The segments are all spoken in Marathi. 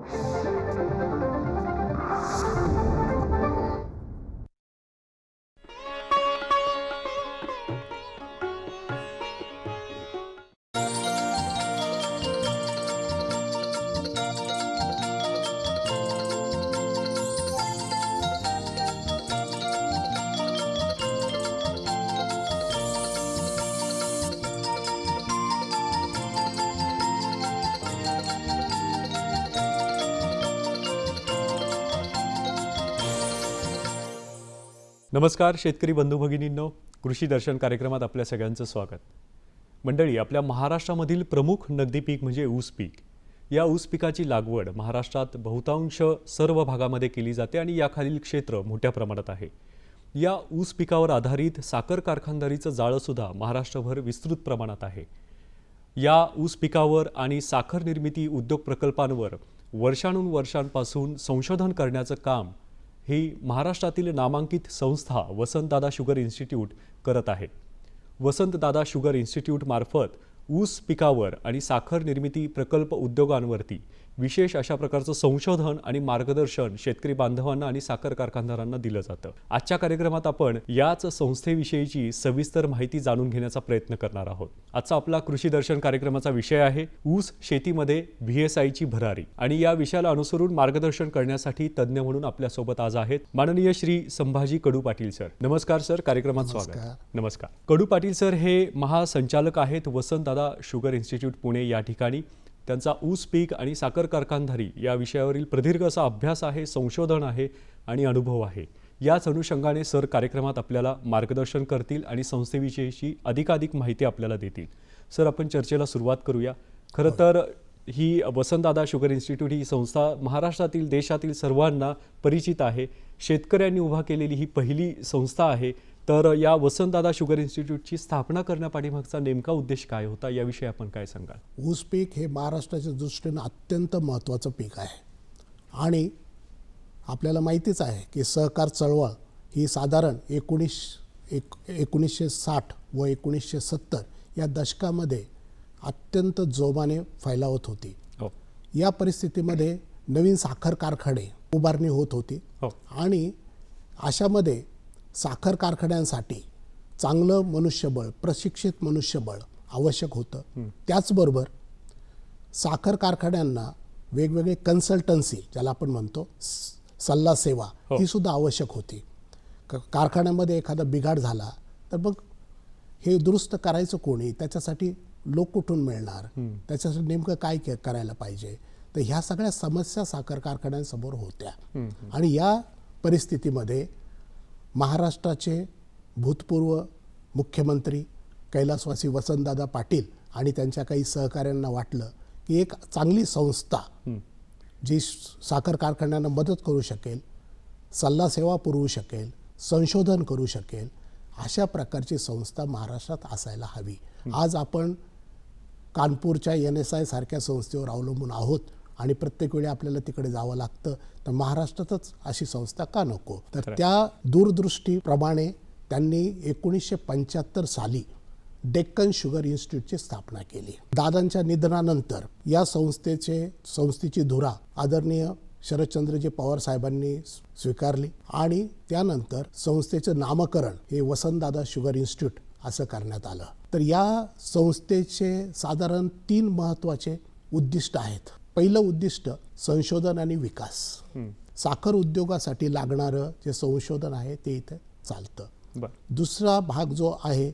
Thank you. नमस्कार शेतकरी बंधू भगिनींनो. कृषी दर्शन कार्यक्रमात आपल्या सगळ्यांचं स्वागत. मंडळी आपल्या महाराष्ट्रामधील प्रमुख नगदी पीक म्हणजे ऊस पीक. या ऊस पिकाची लागवड महाराष्ट्रात बहुतांश सर्व भागामध्ये केली जाते आणि याखालील क्षेत्र मोठ्या प्रमाणात आहे. या ऊस पिकावर आधारित साखर कारखानदारीचं जाळंसुद्धा महाराष्ट्रभर विस्तृत प्रमाणात आहे. या ऊस पिकावर आणि साखर निर्मिती उद्योग प्रकल्पांवर वर्षानुवर्षांपासून संशोधन करण्याचं काम ही महाराष्ट्रातील नामांकित संस्था वसंतदादा शुगर इन्स्टिट्यूट करत आहे. वसंतदादा शुगर इन्स्टिट्यूटमार्फत ऊस पिकावर आणि साखर निर्मिती प्रकल्प उद्योगांवरती विशेष अशा प्रकारचं संशोधन आणि मार्गदर्शन शेतकरी बांधवांना आणि साखर कारखानदारांना दिलं जातं. आजच्या कार्यक्रमात आपण याच संस्थेविषयीची सविस्तर माहिती जाणून घेण्याचा प्रयत्न करणार आहोत. आजचा आपला कृषी दर्शन कार्यक्रमाचा विषय आहे ऊस शेतीमध्ये व्ही एस आयची भरारी. आणि या विषयाला अनुसरून मार्गदर्शन करण्यासाठी तज्ज्ञ म्हणून आपल्यासोबत आज आहेत माननीय श्री संभाजी कडू पाटील सर. नमस्कार सर कार्यक्रमात स्वागत. नमस्कार. कडू पाटील सर हे महासंचालक आहेत वसंतदादा शुगर इन्स्टिट्यूट पुणे या ठिकाणी. त्यांचा ऊस पीक आणि साखर कारखानधारी या विषयावरील प्रदीर्घ असा अभ्यास आहे संशोधन आहे आणि अनुभव आहे. याच अनुषंगाने सर कार्यक्रमात आपल्याला मार्गदर्शन करतील आणि संस्थेविषयीची अधिकाधिक माहिती आपल्याला देतील. सर आपण चर्चेला सुरुवात करूया. खरं तर ही वसंतदादा शुगर इन्स्टिट्यूट ही संस्था महाराष्ट्रातील देशातील सर्वांना परिचित आहे. शेतकऱ्यांनी उभा केलेली ही पहिली संस्था आहे. तर या वसंतदादा शुगर इन्स्टिट्यूटची स्थापना करण्यापाठीमागचा नेमका उद्देश काय होता? याविषयी आपण काय सांगाल? ऊस पीक हे महाराष्ट्राच्या दृष्टीनं अत्यंत महत्त्वाचं पीक आहे. आणि आपल्याला माहितीच आहे की सहकार चळवळ ही साधारण एकोणीस एक एकोणीसशे साठ व एकोणीसशे सत्तर या दशकामध्ये अत्यंत जोमाने फैलावत होती. हो. या परिस्थितीमध्ये नवीन साखर कारखाने उभारणी होत होती. हो. आणि अशामध्ये साखर कारखान्यांसाठी चांगलं मनुष्यबळ प्रशिक्षित मनुष्यबळ आवश्यक होतं. त्याचबरोबर साखर कारखान्यांना वेगवेगळे कन्सल्टन्सी ज्याला आपण म्हणतो सल्ला सेवा ही. सुद्धा आवश्यक होती. कारखान्यामध्ये एखादा बिघाड झाला तर मग हे दुरुस्त करायचं कोणी? त्याच्यासाठी लोक कुठून मिळणार? त्याच्यासाठी नेमकं काय करायला पाहिजे? तर ह्या सगळ्या समस्या साखर कारखान्यांसमोर होत्या. आणि या परिस्थितीमध्ये महाराष्ट्राचे भूतपूर्व मुख्यमंत्री कैलासवासी वसंतदादा पाटील आणि त्यांच्या काही सहकाऱ्यांना वाटलं की एक चांगली संस्था जी साखर कारखान्यांना मदत करू शकेल सल्ला सेवा पुरवू शकेल संशोधन करू शकेल अशा प्रकारची संस्था महाराष्ट्रात असायला हवी. आज आपण कानपूरच्या एन एस आय सारख्या संस्थेवर अवलंबून आहोत. आणि प्रत्येक वेळी आपल्याला तिकडे जावं लागतं. तर महाराष्ट्रातच अशी संस्था का नको? तर त्या दूरदृष्टीप्रमाणे त्यांनी एकोणीसशे पंच्याहत्तर साली डेक्कन शुगर इन्स्टिट्यूटची स्थापना केली. दादांच्या निधनानंतर या संस्थेचे संस्थेची धुरा आदरणीय शरदचंद्रजी पवार साहेबांनी स्वीकारली आणि त्यानंतर संस्थेचं नामकरण हे वसंतदादा शुगर इन्स्टिट्यूट असं करण्यात आलं. तर या संस्थेचे साधारण तीन महत्त्वाचे उद्दिष्ट आहेत. पहिलं उद्दिष्ट संशोधन आणि विकास. साखर उद्योगासाठी लागणारं जे संशोधन आहे ते इथे चालतं. दुसरा भाग जो आहे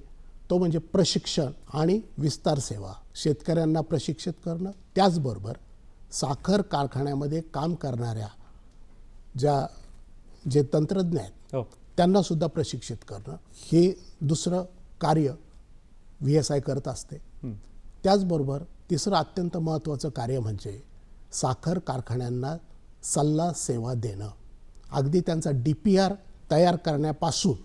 तो म्हणजे प्रशिक्षण आणि विस्तार सेवा. शेतकऱ्यांना प्रशिक्षित करणं त्याचबरोबर साखर कारखान्यामध्ये काम करणाऱ्या ज्या जे तंत्रज्ञ आहेत हो. त्यांना सुद्धा प्रशिक्षित करणं हे दुसरं कार्य व्ही एस आय करत असते. त्याचबरोबर तिसरं अत्यंत महत्त्वाचं कार्य म्हणजे साखर कारखान्यांना सल्ला सेवा देणं. अगदी त्यांचा डी पी आर तयार करण्यापासून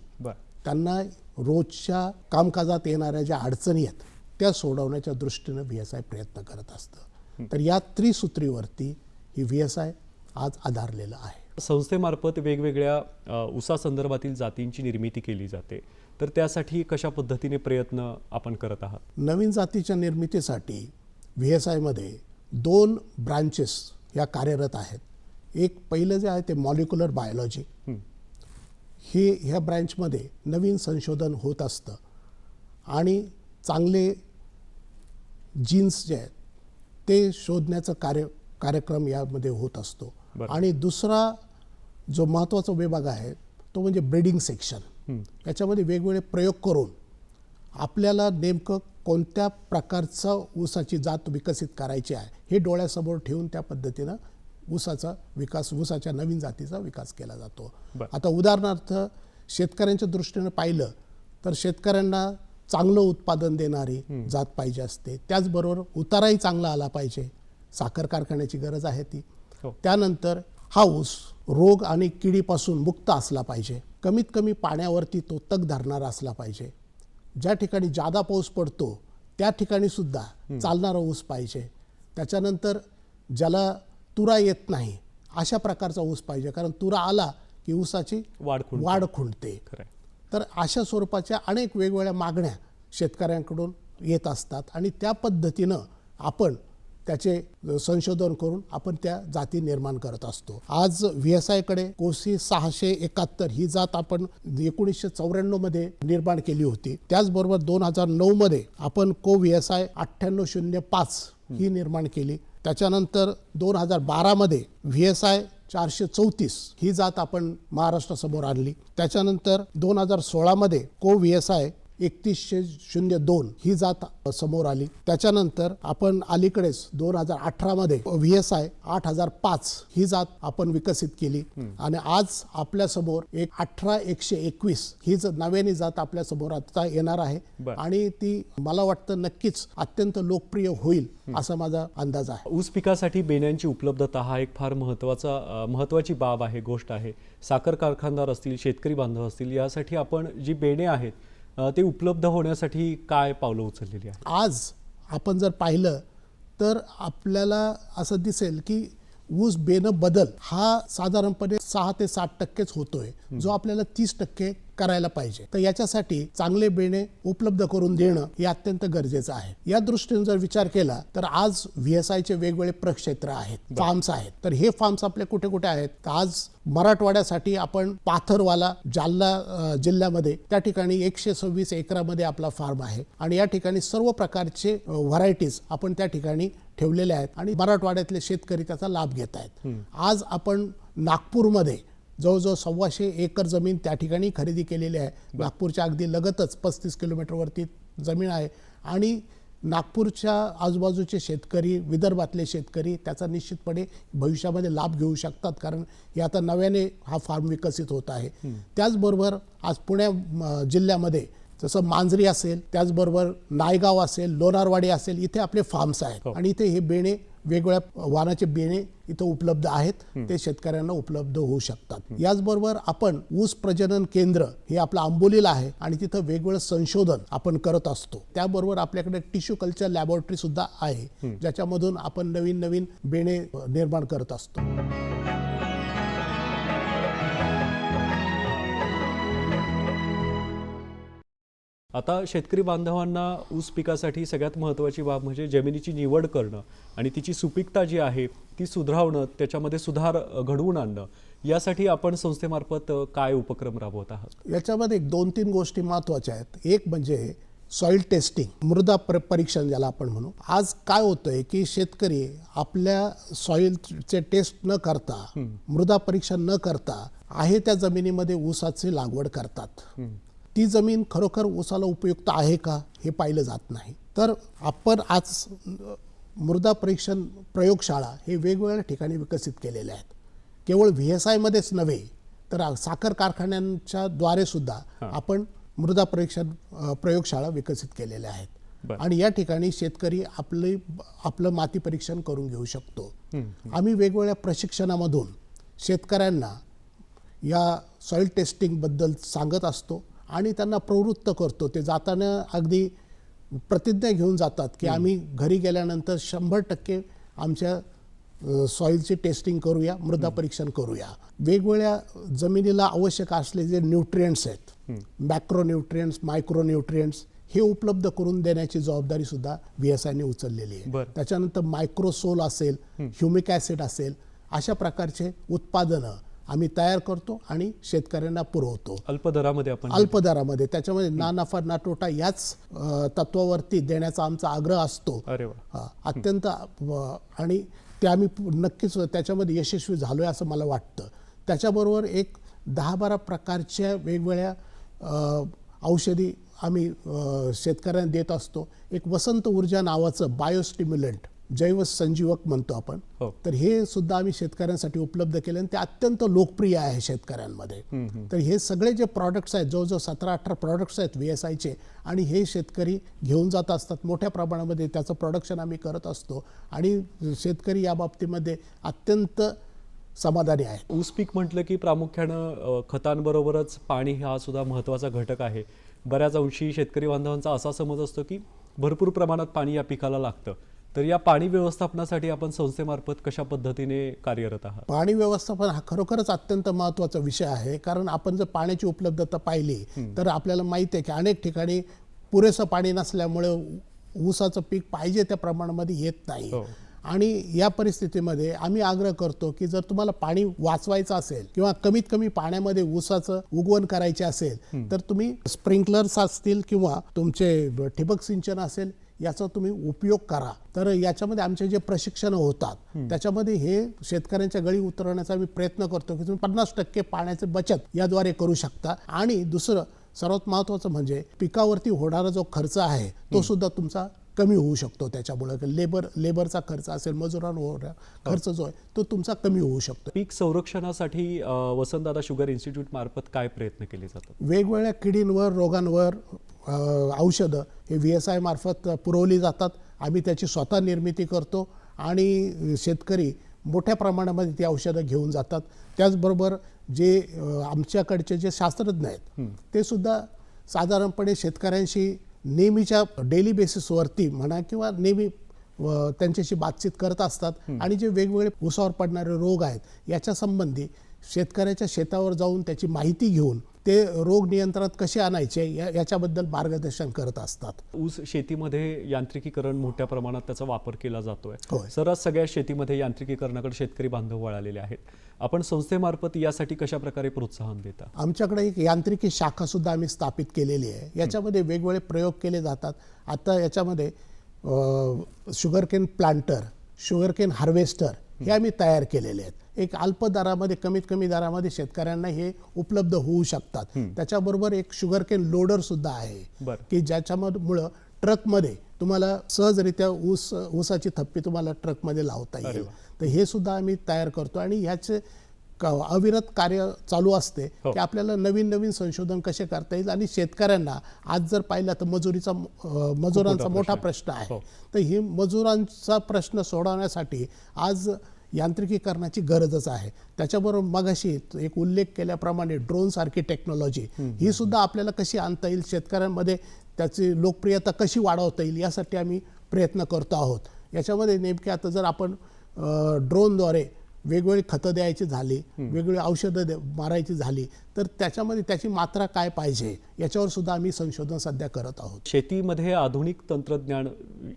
त्यांना रोजच्या कामकाजात येणाऱ्या ज्या अडचणी आहेत त्या सोडवण्याच्या दृष्टीनं व्ही एस आय प्रयत्न करत असतं. तर या त्रिसूत्रीवरती ही व्ही एस आय आज आधारलेलं आहे. संस्थेमार्फत वेगवेगळ्या अ, ऊसासंदर्भातील जातींची निर्मिती केली जाते. तर त्यासाठी कशा पद्धतीने प्रयत्न आपण करत आहात? नवीन जातीच्या निर्मितीसाठी व्ही एस आयमध्ये दोन ब्रांचेस या कार्यरत आहेत एक पहिलं जे आहे ते मॉलिक्युलर बायोलॉजी हं. ह्या ब्रँचमध्ये नवीन संशोधन होत असतं आणि चांगले जीन्स जे आहेत ते शोधण्याचं कार्य कार्यक्रम यामध्ये होत असतो. आणि दुसरा जो महत्त्वाचा विभाग आहे तो म्हणजे ब्रीडिंग सेक्शन. याच्यामध्ये वेगवेगळे प्रयोग करून आपल्याला नेमकं कोणत्या प्रकारचा ऊसाची जात विकसित करायची आहे हे डोळ्यासमोर ठेवून त्या पद्धतीनं ऊसाचा विकास ऊसाच्या नवीन जातीचा विकास केला जातो. आता उदाहरणार्थ शेतकऱ्यांच्या दृष्टीनं पाहिलं तर शेतकऱ्यांना चांगलं उत्पादन देणारी जात पाहिजे असते. त्याचबरोबर उताराही चांगला आला पाहिजे. साखर कारखान्याची गरज आहे ती. हो. त्यानंतर हा ऊस रोग आणि किडीपासून मुक्त असला पाहिजे. कमीत कमी पाण्यावरती तो तग धरणारा असला पाहिजे. ज्या ठिकाणी जादा पाऊस पडतो त्या ठिकाणी सुद्धा चालणारा ऊस पाहिजे त्याच्यानंतर ज्याला तुरा येत नाही अशा प्रकारचा ऊस पाहिजे कारण तुरा आला की ऊसाची वाढ खुंटते. वाढ खुंटते. तर अशा स्वरूपाच्या अनेक वेगवेगळ्या मागण्या शेतकऱ्यांकडून येत असतात आणि त्या पद्धतीनं आपण त्याचे संशोधन करून आपण त्या जाती निर्माण करत असतो. आज व्ही एस आयकडे कोसी सहाशे एकाहत्तर ही जात आपण एकोणीसशे चौऱ्याण्णवमध्ये निर्माण केली होती. त्याचबरोबर दोन हजार नऊ मध्ये आपण को व्ही एस आय अठ्ठ्याण्णव शून्य पाच ही निर्माण केली. त्याच्यानंतर दोन हजार बारामध्ये व्ही एस आय चारशे चौतीस ही जात आपण महाराष्ट्रासमोर आणली. त्याच्यानंतर दोन हजार सोळामध्ये को व्ही एस आय एकतीसशे शून्य दोन ही जात समोर आली. त्याच्यानंतर आपण अलीकडेच दोन हजार अठरामध्ये व्ही एस आय आठ हजार पाच ही जात आपण विकसित केली. आणि आज आपल्यासमोर एक अठरा एकशे एकवीस ही नव्याने जात आपल्यासमोर आता येणार आहे. आणि ती मला वाटतं नक्कीच अत्यंत लोकप्रिय होईल असा माझा अंदाज आहे. ऊस पिकासाठी बेण्यांची उपलब्धता हा एक फार महत्त्वाचा अ, महत्त्वाची बाब आहे गोष्ट आहे. साखर कारखानदार असतील शेतकरी बांधव असतील यासाठी आपण जी बेणे आहेत ते उपलब्ध होण्यासाठी काय पावलं उचललेली आहेत? आज आपण जर पाहिलं तर आपल्याला असं दिसेल की ऊस बेनं बदल हा साधारणपणे सहा ते सात टक्केच होतोय जो आपल्याला तीस टक्के करायला पाहिजे. तर याच्यासाठी चांगले बेणे उपलब्ध करून देणं हे अत्यंत गरजेचं आहे. या दृष्टीने जर विचार केला तर आज व्ही एस आयचे वेगवेगळे प्रक्षेत्र आहेत फार्म्स आहेत. तर हे फार्म्स आपले कुठे कुठे आहेत? तर आज मराठवाड्यासाठी आपण पाथरवाला जालना जिल्ह्यामध्ये त्या ठिकाणी एकशे सव्वीस एकरामध्ये आपला फार्म आहे. आणि या ठिकाणी सर्व प्रकारचे व्हरायटीज आपण त्या ठिकाणी ठेवलेले आहेत आणि मराठवाड्यातले शेतकरी त्याचा लाभ घेत आहेत. आज आपण नागपूरमध्ये जवळजवळ सव्वाशे एकर जमीन त्या ठिकाणी खरेदी केलेली आहे. नागपूरच्या अगदी लगतच पस्तीस किलोमीटरवरती जमीन आहे. आणि नागपूरच्या आजूबाजूचे शेतकरी विदर्भातले शेतकरी त्याचा निश्चितपणे भविष्यामध्ये लाभ घेऊ शकतात. कारण हे आता नव्याने हा फार्म विकसित होत आहे. त्याचबरोबर आज पुण्या जिल्ह्यामध्ये जसं मांजरी असेल त्याचबरोबर नायगाव असेल लोणारवाडी असेल इथे आपले फार्म्स आहेत. हो. आणि इथे हे बेणे वेगवेगळ्या वाहनाचे बेणे इथं उपलब्ध आहेत. ते शेतकऱ्यांना उपलब्ध होऊ शकतात. याचबरोबर आपण ऊस प्रजनन केंद्र हे आपलं आंबोलीला आहे आणि तिथं वेगवेगळं संशोधन आपण करत असतो. त्याबरोबर आपल्याकडे टिश्यू कल्चर लॅबोरेटरी सुद्धा आहे ज्याच्यामधून आपण नवीन नवीन बेणे निर्माण करत असतो. आता शेतकरी बांधवांना ऊस पिकासाठी सगळ्यात महत्त्वाची बाब म्हणजे जमिनीची निवड करणं आणि तिची सुपीकता जी आहे ती सुधारवणं त्याच्यामध्ये सुधार घडवून आणणं. यासाठी आपण संस्थेमार्फत काय उपक्रम राबवत आहात? याच्यामध्ये एक दोन तीन गोष्टी महत्त्वाच्या आहेत. एक म्हणजे सॉइल टेस्टिंग मृदा पर परीक्षण ज्याला आपण म्हणू. आज काय होतंय की शेतकरी आपल्या सॉइलचे टेस्ट न करता मृदा परीक्षण न करता आहे त्या जमिनीमध्ये ऊसाची लागवड करतात. ती जमीन खरोखर ऊसाला उपयुक्त आहे का हे पाहिलं जात नाही. तर आपण आज मृदा परीक्षण प्रयोगशाळा हे वेगवेगळ्या ठिकाणी विकसित केलेल्या आहेत. केवळ व्ही एस आयमध्येच नव्हे तर साखर कारखान्यांच्या द्वारे सुद्धा आपण मृदा परीक्षण प्रयोगशाळा विकसित केलेल्या आहेत. आणि या ठिकाणी शेतकरी आपले आपलं माती परीक्षण करून घेऊ शकतो. आम्ही वेगवेगळ्या प्रशिक्षणामधून शेतकऱ्यांना या सॉइल टेस्टिंगबद्दल सांगत असतो. आणि त्यांना प्रवृत्त करतो. ते जाताना अगदी प्रतिज्ञा घेऊन जातात की आम्ही घरी गेल्यानंतर शंभर टक्के आमच्या सॉईलची टेस्टिंग करूया मृदा परीक्षण करूया. वेगवेगळ्या जमिनीला आवश्यक असलेले जे न्यूट्रियंट्स आहेत मॅक्रो न्यूट्रियंट्स मायक्रो न्यूट्रियंट्स हे उपलब्ध करून देण्याची जबाबदारी सुद्धा व्ही एस आयने उचललेली आहे. त्याच्यानंतर मायक्रोसोल असेल ह्युमिक ॲसिड असेल अशा प्रकारचे उत्पादनं आम्ही तयार करतो आणि शेतकऱ्यांना पुरवतो. अल्प दरामध्ये आपण अल्प दरामध्ये. त्याच्यामध्ये ना नफा ना तोटा याच तत्वावरती देण्याचा आमचा आग्रह असतो. अरे वा. अत्यंत आणि ते आम्ही नक्कीच त्याच्यामध्ये यशस्वी झालो आहे असं मला वाटतं. त्याच्याबरोबर एक दहा बारा प्रकारच्या वेगवेगळ्या औषधी आम्ही शेतकऱ्यांना देत असतो. एक वसंत ऊर्जा नावाचं बायोस्टिम्युलंट. जैव संजीवक म्हणतो आपण. हो. तर हे सुद्धा आम्ही शेतकऱ्यांसाठी उपलब्ध केले आणि ते अत्यंत लोकप्रिय आहे शेतकऱ्यांमध्ये. तर हे सगळे जे प्रॉडक्ट्स आहेत जवळजवळ सतरा अठरा प्रॉडक्ट्स आहेत व्ही एस आयचे आणि हे शेतकरी घेऊन जात असतात. मोठ्या प्रमाणामध्ये त्याचं प्रोडक्शन आम्ही करत असतो आणि शेतकरी या बाबतीमध्ये अत्यंत समाधानी आहेत ऊस पीक म्हटलं की प्रामुख्यानं खतांबरोबरच पाणी हा सुद्धा महत्त्वाचा घटक आहे. बऱ्याच अंशी शेतकरी बांधवांचा असा समज असतो की भरपूर प्रमाणात पाणी या पिकाला लागतं. तर या पाणी व्यवस्थापनासाठी आपण संस्थेमार्फत कशा पद्धतीने कार्यरत आहात? पाणी व्यवस्थापन हा खरोखरच अत्यंत महत्त्वाचा विषय आहे. कारण आपण जर पाण्याची उपलब्धता पाहिली तर आपल्याला माहिती आहे की अनेक ठिकाणी पुरेसं पाणी नसल्यामुळे ऊसाचं पीक पाहिजे त्या प्रमाणामध्ये येत नाही. हो. आणि या परिस्थितीमध्ये आम्ही आग्रह करतो की जर तुम्हाला पाणी वाचवायचं असेल किंवा कमीत कमी पाण्यामध्ये ऊसाचं उगवण करायचे असेल तर तुम्ही स्प्रिंकलर्स असतील किंवा तुमचे ठिबक सिंचन असेल याचा तुम्ही उपयोग करा. तर याच्यामध्ये आमचे जे प्रशिक्षण होतात त्याच्यामध्ये हे शेतकऱ्यांच्या गळी उतरवण्याचा आम्ही प्रयत्न करतो की तुम्ही पन्नास टक्के पाण्याची बचत याद्वारे करू शकता. आणि दुसरं सर्वात महत्त्वाचं म्हणजे पिकावरती होणारा जो खर्च आहे तो सुद्धा तुमचा कमी होऊ शकतो त्याच्यामुळे. लेबर लेबरचा खर्च असेल मजुरांवर खर्च जो आहे तो तुमचा कमी होऊ शकतो. पीक संरक्षणासाठी वसंतदादा शुगर इन्स्टिट्यूट मार्फत काय प्रयत्न केले जातात? वेगवेगळ्या किडींवर रोगांवर औषधं हे व्ही एस आय मार्फत पुरवली जातात. आम्ही त्याची स्वतः निर्मिती करतो आणि शेतकरी मोठ्या प्रमाणामध्ये ती औषधं घेऊन जातात. त्याचबरोबर जे आमच्याकडचे जे शास्त्रज्ञ आहेत ते सुद्धा साधारणपणे शेतकऱ्यांशी नेहमीच्या डेली बेसिसवरती म्हणा किंवा नेहमी त्यांच्याशी बातचीत करत असतात आणि जे वेगवेगळे उसावर पडणारे रोग आहेत याच्या संबंधी शेतकऱ्याच्या शेतावर जाऊन त्याची माहिती घेऊन ते रोग नियंत्रणात कसे आणायचे? या याच्याबद्दल मार्गदर्शन करत असतात. ऊस शेतीमध्ये यांत्रिकीकरण मोठ्या प्रमाणात त्याचा वापर केला जातोय. होय. सर्रास सगळ्या शेतीमध्ये यांत्रिकीकरणाकडे शेतकरी बांधव वळालेले आहेत. आपण संस्थेमार्फत यासाठी कशा प्रकारे प्रोत्साहन देता आमच्याकडे एक यांत्रिकी शाखा सुद्धा आम्ही स्थापित केलेली आहे. याच्यामध्ये वेगवेगळे प्रयोग केले जातात. आता याच्यामध्ये sugar cane planter sugar cane harvester हे आम्ही तयार केलेले आहेत. एक अल्प दरामध्ये कमीत कमी दरामध्ये शेतकऱ्यांना हे उपलब्ध होऊ शकतात. त्याच्याबरोबर एक शुगर केन लोडर सुद्धा आहे. की ज्याच्यामुळं ट्रकमध्ये तुम्हाला सहजरित्या ऊस ऊसाची थप्पी तुम्हाला ट्रकमध्ये लावता येईल. तर हे सुद्धा आम्ही तयार करतो आणि ह्याचे अविरत कार्य चालू असते हो. की आपल्याला नवीन नवीन संशोधन कसे करता येईल आणि शेतकऱ्यांना आज जर पाहिलं तर मजुरीचा अं, मजुरांचा मोठा प्रश्न आहे. हो. तर ही मजुरांचा प्रश्न सोडवण्यासाठी आज यांत्रिकीकरणाची गरजच आहे. त्याच्याबरोबर मगाशी एक उल्लेख केल्याप्रमाणे ड्रोनसारखी टेक्नॉलॉजी ही सुद्धा आपल्याला कशी आणता येईल शेतकऱ्यांमध्ये त्याची लोकप्रियता कशी वाढवता येईल यासाठी आम्ही प्रयत्न करतो आहोत. याच्यामध्ये नेमके आता जर आपण अं, ड्रोनद्वारे वेगवेगळी खतं द्यायची झाली वेगवेगळी औषधं दे- मारायची झाली तर त्याच्यामध्ये त्याची मात्रा काय पाहिजे याच्यावर सुद्धा आम्ही संशोधन सध्या करत आहोत. शेतीमध्ये आधुनिक तंत्रज्ञान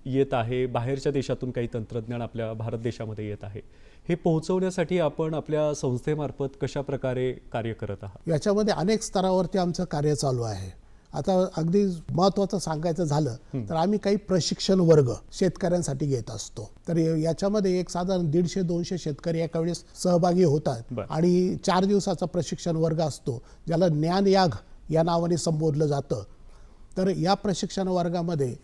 येत आहे बाहेरच्या देशातून काही तंत्रज्ञान आपल्या भारत देशामध्ये येत आहे. हे पोहोचवण्यासाठी आपण आपल्या संस्थेमार्फत कशा प्रकारे कार्य करत आहात? याच्यामध्ये अनेक स्तरावरती आमचं कार्य चालू आहे. आता अगदी महत्त्वाचं सांगायचं झालं तर आम्ही काही प्रशिक्षण वर्ग शेतकऱ्यांसाठी घेत असतो. तर याच्यामध्ये एक साधारण दीडशे दोनशे शेतकरी एका वेळेस सहभागी होतात. आणि चार दिवसाचा प्रशिक्षण वर्ग असतो ज्याला ज्ञानयाग या नावाने संबोधलं जातं. तर या प्रशिक्षण वर्गामध्ये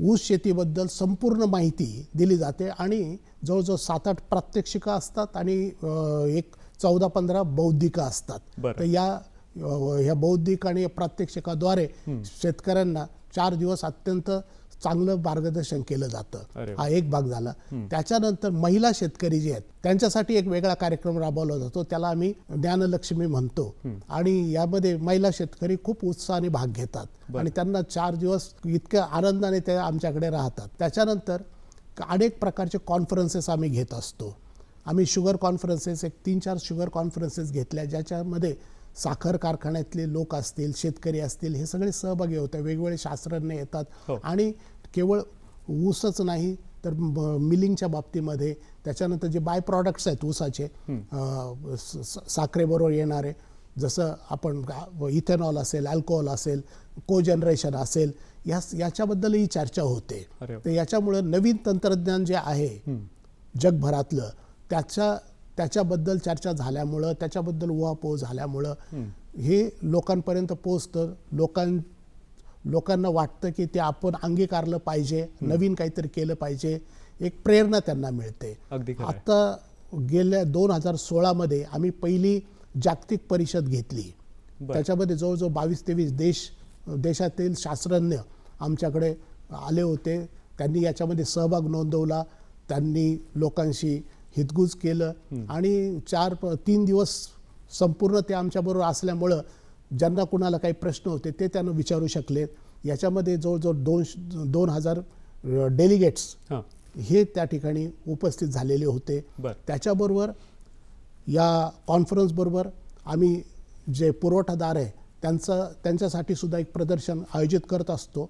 ऊस शेतीबद्दल संपूर्ण माहिती दिली जाते आणि जवळजवळ सात आठ प्रात्यक्षिकं असतात आणि एक चौदा पंधरा बौद्धिकं असतात. तर या ह्या बौद्धिक आणि प्रात्यक्षिकाद्वारे शेतकऱ्यांना चार दिवस अत्यंत चांगलं मार्गदर्शन केलं जातं. हा एक भाग झाला. त्याच्यानंतर महिला शेतकरी जे आहेत त्यांच्यासाठी एक वेगळा कार्यक्रम राबवला जातो. त्याला आम्ही ज्ञानलक्ष्मी म्हणतो. आणि यामध्ये महिला शेतकरी खूप उत्साहाने भाग घेतात. आणि त्यांना चार दिवस इतक्या आनंदाने ते आमच्याकडे राहतात. त्याच्यानंतर अनेक प्रकारचे कॉन्फरन्सेस आम्ही घेत असतो. आम्ही शुगर कॉन्फरन्सेस एक तीन चार शुगर कॉन्फरन्सेस घेतल्या ज्याच्यामध्ये साखर कारखान्यातले लोक असतील शेतकरी असतील हे सगळे सहभागी होते वेगवेगळे शास्त्रज्ञ येतात हो. आणि केवळ ऊसच नाही तर मिलिंगच्या बाबतीमध्ये त्याच्यानंतर जे बाय प्रॉडक्ट्स आहेत ऊसाचे साखरेबरोबर येणारे जसं आपण इथेनॉल असेल अल्कोहोल असेल को जनरेशन असेल या याच्याबद्दलही चर्चा होते. तर याच्यामुळं नवीन तंत्रज्ञान जे आहे जगभरातलं त्याच्या त्याच्याबद्दल चर्चा झाल्यामुळं त्याच्याबद्दल उहापोह झाल्यामुळं हे लोकांपर्यंत पोचतं लोकां लोकांना वाटतं की ते आपण अंगीकारलं पाहिजे नवीन काहीतरी केलं पाहिजे एक प्रेरणा त्यांना मिळते. आता गेल्या दोन हजार सोळामध्ये आम्ही पहिली जागतिक परिषद घेतली. त्याच्यामध्ये जवळजवळ बावीस तेवीस देश देशातील शास्त्रज्ञ आमच्याकडे आले होते. त्यांनी याच्यामध्ये सहभाग नोंदवला. त्यांनी लोकांशी हितगुज केलं. आणि चार तीन दिवस संपूर्ण ते आमच्याबरोबर असल्यामुळं ज्यांना कुणाला काही प्रश्न होते ते त्यांना विचारू शकले. याच्यामध्ये जवळजवळ दोन दोन हजार डेलिगेट्स हां. त्या ठिकाणी उपस्थित झालेले होते. बरं. त्याच्याबरोबर या कॉन्फरन्सबरोबर आम्ही जे पुरवठादार आहे त्यांचं त्यांच्यासाठी सुद्धा एक प्रदर्शन आयोजित करत असतो.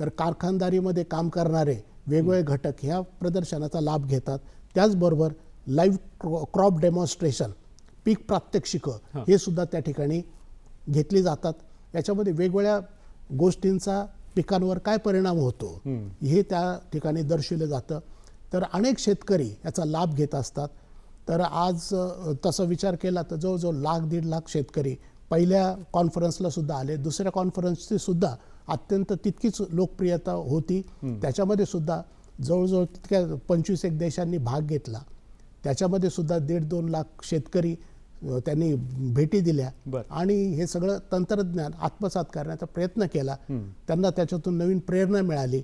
तर कारखानदारीमध्ये काम करणारे वेगवेगळे घटक ह्या प्रदर्शनाचा लाभ घेतात. त्याचबरोबर लाईव्ह क्रॉप डेमॉन्स्ट्रेशन पीक प्रात्यक्षिकं हां. सुद्धा त्या ठिकाणी घेतली जातात. याच्यामध्ये वेगवेगळ्या गोष्टींचा पिकांवर काय परिणाम होतो हे त्या ठिकाणी दर्शवलं जातं. तर अनेक शेतकरी याचा लाभ घेत असतात. तर आज तसा विचार केला तर जवळजवळ लाख दीड लाख शेतकरी पहिल्या कॉन्फरन्सला सुद्धा आले. दुसऱ्या कॉन्फरन्सची सुद्धा अत्यंत तितकीच लोकप्रियता होती. त्याच्यामध्ये सुद्धा जवळजवळ तितक्या पंचवीस एक देशांनी भाग घेतला. त्याच्यामध्ये सुद्धा दीड दोन लाख शेतकरी त्यांनी भेटी दिल्या. आणि हे सगळं तंत्रज्ञान आत्मसात करण्याचा प्रयत्न केला. त्यांना त्याच्यातून नवीन प्रेरणा मिळाली.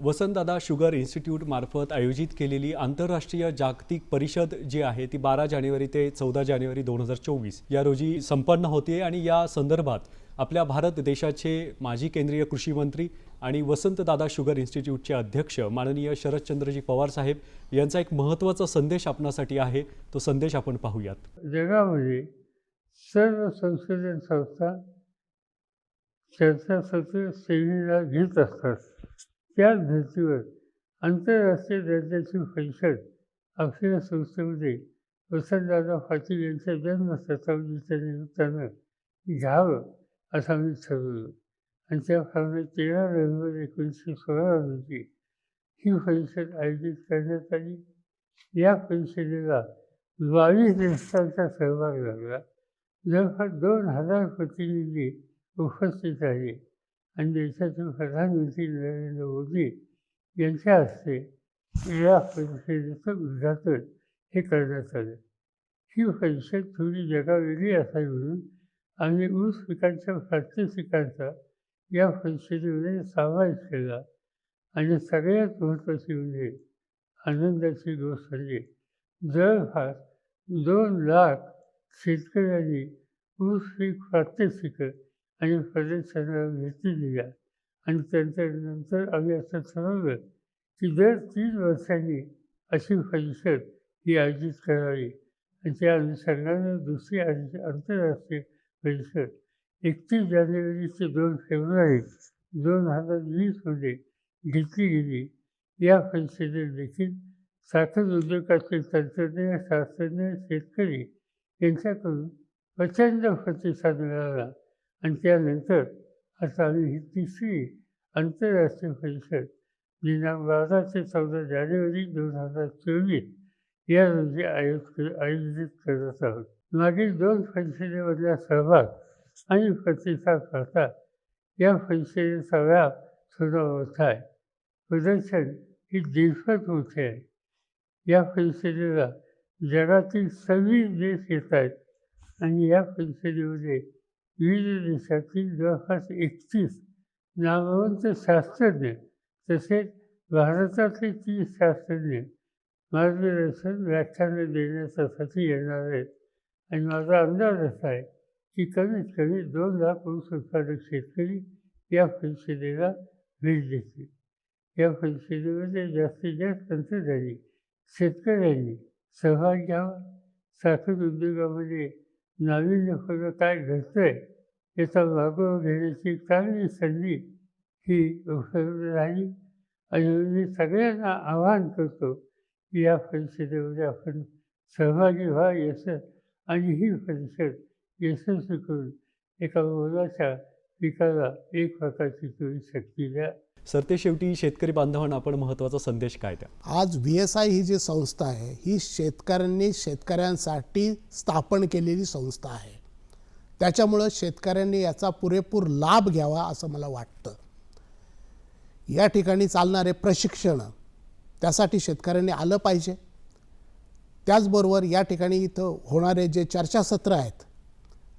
वसंतदादा शुगर इन्स्टिट्यूट मार्फत आयोजित केलेली आंतरराष्ट्रीय जागतिक परिषद जी आहे ती बारा जानेवारी ते चौदा जानेवारी दोन हजार चोवीस. या रोजी संपन्न होते आणि या संदर्भात आपल्या भारत देशाचे माजी केंद्रीय कृषी मंत्री आणि वसंतदादा शुगर इन्स्टिट्यूटचे अध्यक्ष माननीय शरदचंद्रजी पवार साहेब यांचा एक महत्त्वाचा संदेश आपणासाठी आहे. तो संदेश आपण पाहूयात. जगामध्ये सर्व संशोधन संस्था चर्चासत्र सेमिनार घेत असतात. त्याच धर्तीवर आंतरराष्ट्रीय दर्जाची परिषद आपल्या संस्थेमध्ये वसंतदादा पाटील यांच्या जन्म शताब्दीच्या निमित्तानं घ्यावं असं आम्ही ठरवलं. आणि त्याप्रमाणे तेरा नोव्हेंबर एकोणीसशे सोळा रोजी ही परिषद आयोजित करण्यात आली. या परिषदेला बावीस देशांचा सहभाग लागला. जवळपास दोन हजार प्रतिनिधी उपस्थित आहे आणि देशाचे प्रधानमंत्री नरेंद्र मोदी यांच्या हस्ते या परिषदेचं उद्घाटन हे करण्यात आलं. ही परिषद थोडी जगावेगळी असावी म्हणून आम्ही ऊस पिकांच्या प्रात्यक्षिकांचा या परिषदेमध्ये समावेश केला आणि सगळ्यात महत्त्वाची म्हणजे आनंदाची गोष्ट म्हणजे जवळपास दोन लाख शेतकऱ्यांनी ऊस पीक प्रात्यक्षिकं आणि प्रदेशांना भेटी दिल्या. आणि त्यांच्यानंतर आम्ही असं ठरवलं की दर तीन वर्षांनी अशी परिषद ही आयोजित करावी. आणि त्या अनुषंगानं दुसरी आंत- आंतरराष्ट्रीय परिषद एकतीस जानेवारी ते दोन फेब्रुवारी दोन हजार वीसमध्ये घेतली गेली. या परिषदेत देखील साखर उद्योगातील तंत्रज्ञ शास्त्रज्ञ शेतकरी यांच्याकडून प्रचंड प्रतिसाद मिळाला. आणि त्यानंतर आता आम्ही ही तिसरी आंतरराष्ट्रीय परिषद दिनांक बारा ते चौदा जानेवारी दोन हजार चोवीस या रोजी आयोज आयोजित करत आहोत. मागील दोन परिषदेमधला सहभाग आणि प्रतिसाद पाहता या परिषदेचा व्याप थोडा मोठा आहे. प्रदर्शन ही दिवसात मोठे आहे या परिषदेला जगातील सव्वीस देश येत आहेत आणि या परिषदेमध्ये विविध देशातील जवळपास एकतीस नामवंत शास्त्रज्ञ तसेच भारतातले तीस शास्त्रज्ञ मार्गदर्शन व्याख्यानं देण्यासाठी येणार आहेत. आणि माझा अंदाज असा आहे की कमीत कमी दोन लाख ऊस उत्पादक शेतकरी या परिषदेला भेट देतील. या परिषदेमध्ये जास्तीत जास्त तंत्रज्ञांनी शेतकऱ्यांनी सहभाग घ्यावा साखर उद्योगामध्ये नाविन्यपूर्ण काय घडतंय याचा मागोवा घेण्याची चांगली संधी ही उपलब्ध राहिली आणि मी सगळ्यांना आवाहन करतो की या परिषदेमध्ये आपण सहभागी व्हा यश आणि ही परिषद यशस्वी करून एका मोलाच्या पिकाला एक प्रकारची तुम्ही शक्ती द्या. सर ते शेवटी शेतकरी बांधवांना आपण महत्त्वाचा संदेश काय द्या? आज व्ही एस आय ही जी संस्था आहे ही शेतकऱ्यांनी शेतकऱ्यांसाठी स्थापन केलेली संस्था आहे. त्याच्यामुळं शेतकऱ्यांनी याचा पुरेपूर लाभ घ्यावा असं मला वाटतं. या ठिकाणी चालणारे प्रशिक्षण त्यासाठी शेतकऱ्यांनी आलं पाहिजे. त्याचबरोबर या ठिकाणी इथं होणारे जे चर्चासत्र आहेत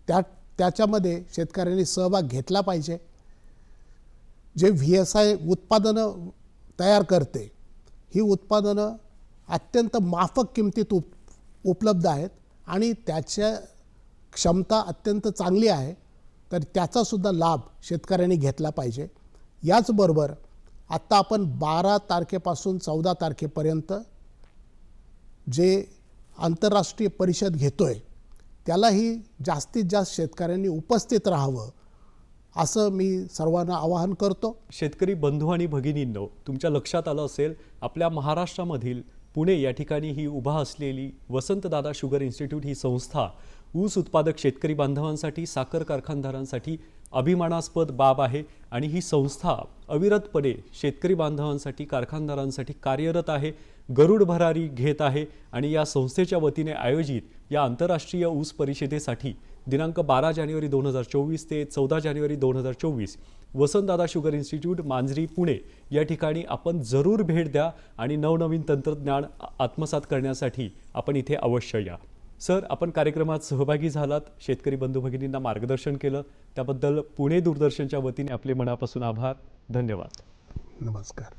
त्या त्याच्यामध्ये शेतकऱ्यांनी सहभाग घेतला पाहिजे. जे व्ही एस आय उत्पादनं तयार करते ही उत्पादनं अत्यंत माफक किमतीत उप उपलब्ध आहेत आणि त्याच्या क्षमता अत्यंत चांगली आहे तर त्याचासुद्धा लाभ शेतकऱ्यांनी घेतला पाहिजे. याचबरोबर आत्ता आपण बारा तारखेपासून चौदा तारखेपर्यंत जे आंतरराष्ट्रीय परिषद घेतो आहे त्यालाही जास्तीत जास्त शेतकऱ्यांनी उपस्थित राहावं. असं मी सर्वांना आवाहन करतो. शेतकरी बंधू आणि भगिनींनो तुमच्या लक्षात आलं असेल आपल्या महाराष्ट्रामधील पुणे या ठिकाणी ही उभा असलेली वसंतदादा शुगर इन्स्टिट्यूट ही संस्था ऊस उत्पादक शेतकरी बांधवांसाठी साखर कारखानदारांसाठी अभिमानास्पद बाब आहे आणि ही संस्था अविरतपणे शेतकरी बांधवांसाठी कारखानदारांसाठी कार्यरत आहे गरुड भरारी घेत आहे आणि या संस्थेच्या वतीने आयोजित या आंतरराष्ट्रीय ऊस परिषदेसाठी दिनांक बारा जानेवारी दोन हजार चोवीस ते चौदा जानेवारी दोन हजार चोवीस वसंतदादा शुगर इन्स्टिट्यूट मांजरी पुणे या ठिकाणी आपण जरूर भेट द्या आणि नवनवीन तंत्रज्ञान आत्मसात करण्यासाठी आपण इथे अवश्य या. सर आपण कार्यक्रमात सहभागी झालात शेतकरी बंधू भगिनींना मार्गदर्शन केलं त्याबद्दल पुणे दूरदर्शनच्या वतीने आपले मनापासून आभार धन्यवाद. नमस्कार.